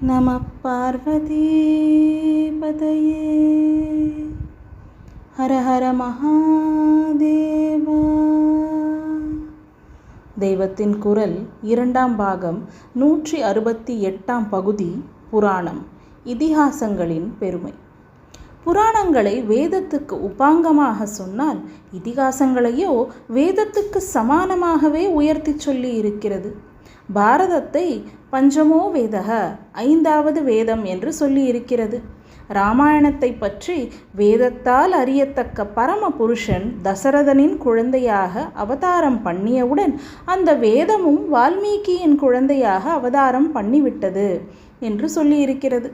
நம பார்வதீபதையே ஹர ஹர மகாதேவா. தெய்வத்தின் குரல் இரண்டாம் பாகம் நூற்றி அறுபத்தி எட்டாம் பகுதி புராணம் இதிகாசங்களின் பெருமை. புராணங்களை வேதத்துக்கு உபாங்கமாக சொன்னால் இதிகாசங்களையோ வேதத்துக்கு சமானமாகவே உயர்த்தி சொல்லி இருக்கிறது. பாரதத்தை பஞ்சமோ வேதக? ஐந்தாவது வேதம் என்று சொல்லியிருக்கிறது. ராமாயணத்தை பற்றி வேதத்தால் அறியத்தக்க பரம புருஷன் தசரதனின் குழந்தையாக அவதாரம் பண்ணியவுடன் அந்த வேதமும் வால்மீகியின் குழந்தையாக அவதாரம் பண்ணிவிட்டது என்று சொல்லியிருக்கிறது.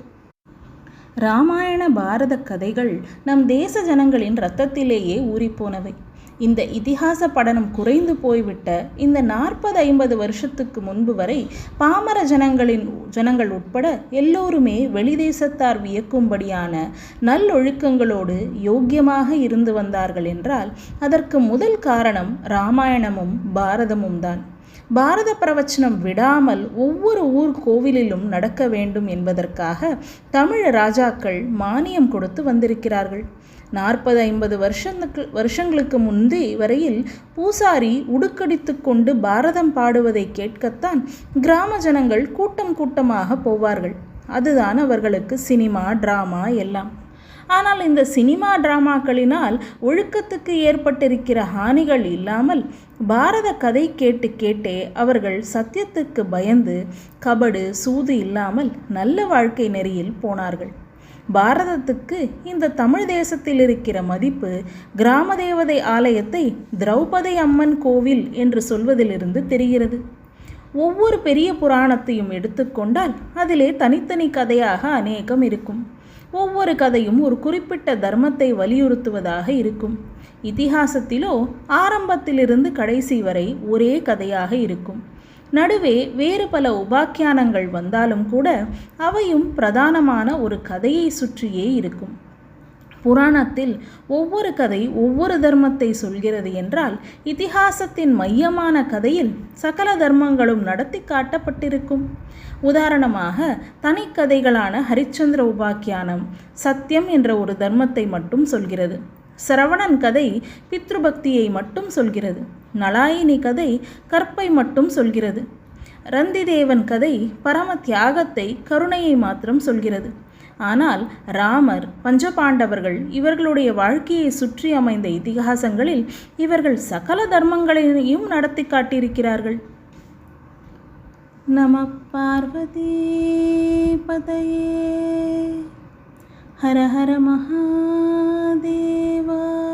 ராமாயண பாரத கதைகள் நம் தேச ஜனங்களின் இரத்தத்திலேயே ஊறிப்போனவை. இந்த இதிகாச படனம் குறைந்து போய்விட்ட இந்த நாற்பது ஐம்பது வருஷத்துக்கு முன்பு வரை பாமர ஜனங்களின் ஜனங்கள் உட்பட எல்லோருமே வெளிதேசத்தார் வியக்கும்படியான நல்லொழுக்கங்களோடு யோக்கியமாக இருந்து வந்தார்கள் என்றால் அதற்கு முதல் காரணம் ராமாயணமும் பாரதமும் தான். பாரத பிரவச்சனம் விடாமல் ஒவ்வொரு ஊர் கோவிலிலும் நடக்க வேண்டும் என்பதற்காக தமிழ் ராஜாக்கள் மானியம் கொடுத்து வந்திருக்கிறார்கள். நாற்பது ஐம்பது வருஷங்களுக்கு வருஷங்களுக்கு முந்தி வரையில் பூசாரி உடுக்கடித்து கொண்டு பாரதம் பாடுவதை கேட்கத்தான் கிராம ஜனங்கள் கூட்டம் கூட்டமாக போவார்கள். அதுதான் அவர்களுக்கு சினிமா டிராமா எல்லாம். ஆனால் இந்த சினிமா டிராமாக்களினால் ஒழுக்கத்துக்கு ஏற்பட்டிருக்கிற ஹானிகள் இல்லாமல் பாரத கதை கேட்டு கேட்டே அவர்கள் சத்தியத்துக்கு பயந்து கபடு சூது இல்லாமல் நல்ல வாழ்க்கை நெறியில் போனார்கள். பாரதத்துக்கு இந்த தமிழ் தேசத்தில் இருக்கிற மதிப்பு கிராம தேவதை ஆலயத்தை திரௌபதி அம்மன் கோவில் என்று சொல்வதிலிருந்து தெரிகிறது. ஒவ்வொரு பெரிய புராணத்தையும் எடுத்துக்கொண்டால் அதிலே தனித்தனி கதையாக அநேகம் இருக்கும். ஒவ்வொரு கதையும் ஒரு குறிப்பிட்ட தர்மத்தை வலியுறுத்துவதாக இருக்கும். இதிகாசத்திலோ ஆரம்பத்திலிருந்து கடைசி வரை ஒரே கதையாக இருக்கும். நடுவே வேறு பல உபாக்கியானங்கள் வந்தாலும் கூட அவையும் பிரதானமான ஒரு கதையை சுற்றியே இருக்கும். புராணத்தில் ஒவ்வொரு கதை ஒவ்வொரு தர்மத்தை சொல்கிறது என்றால் இதிகாசத்தின் மையமான கதையில் சகல தர்மங்களும் நடத்தி காட்டப்பட்டிருக்கும். உதாரணமாக தனிக்கதைகளான ஹரிச்சந்திர உபாக்கியானம் சத்தியம் என்ற ஒரு தர்மத்தை மட்டும் சொல்கிறது. சரவணன் கதை பித்ருபக்தியை மட்டும் சொல்கிறது. நலாயினி கதை கற்பை மட்டும் சொல்கிறது. ரந்திதேவன் கதை பரம தியாகத்தை கருணையை மாத்திரம் சொல்கிறது. ஆனால் ராமர் பஞ்சபாண்டவர்கள் இவர்களுடைய வாழ்க்கையை சுற்றி அமைந்த இதிகாசங்களில் இவர்கள் சகல தர்மங்களையும் நடத்தி காட்டியிருக்கிறார்கள். நம பார்வதி பதையே. हर हर महादेवा।